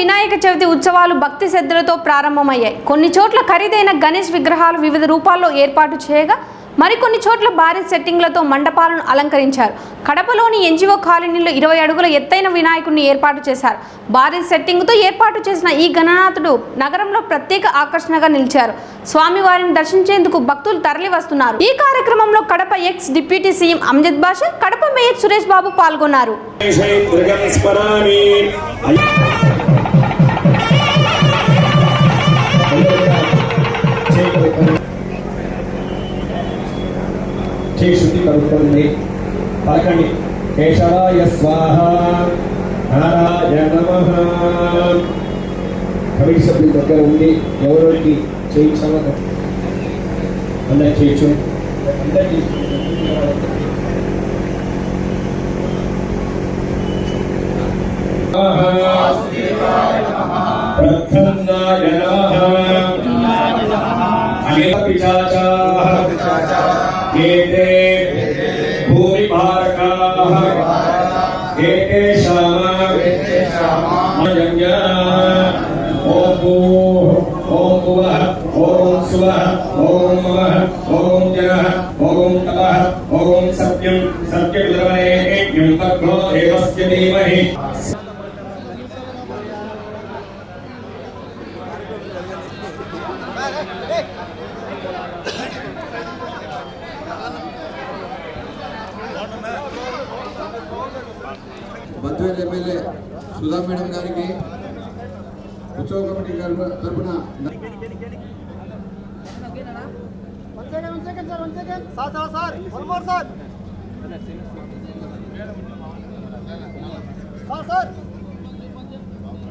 వినాయక చవితి ఉత్సవాలు భక్తి శ్రద్ధలతో ప్రారంభమయ్యాయి. కొన్ని చోట్ల ఖరీదైన గణేష్ విగ్రహాలు వివిధ రూపాల్లో ఏర్పాటు చేయగా మరికొన్ని చోట్ల భారీ సెట్టింగ్లతో మండపాలను అలంకరించారు. కడపలోని ఎన్జిఓ కాలనీలో ఇరవై అడుగుల ఎత్తైన వినాయకుడిని ఏర్పాటు చేశారు. భారీ సెట్టింగ్తో ఏర్పాటు చేసిన ఈ గణనాథుడు నగరంలో ప్రత్యేక ఆకర్షణగా నిలిచారు. స్వామివారిని దర్శించేందుకు భక్తులు తరలి వస్తున్నారు ఈ కార్యక్రమంలో Kadapa ex deputy CM Amjad Basha Kadapa mayor Suresh Babu పాల్గొన్నారు. శుద్ధి కలుగుతుంది పలకండి. కేశవాయ స్వాహ. నారాయ నమ. కమిటీ సభ్యుల దగ్గర ఉండి ఎవరికి చేయించాలో అందరికి చేయొచ్చు అందరికీ ప్రసన్నాయ నమః. పిశాచాః. एते भूमिपारकाः एते श्यामा ॐ भूः ॐ भुवः ॐ सुवः ॐ ममः ॐ जनः ॐ तपः ॐ सत्यं सत्यविलवने यम्बद्धो देवस्य धीमहि Hey! Badvel MLA Sudha madam గారికి ఉత్సవ కమిటీ గారి తరపున One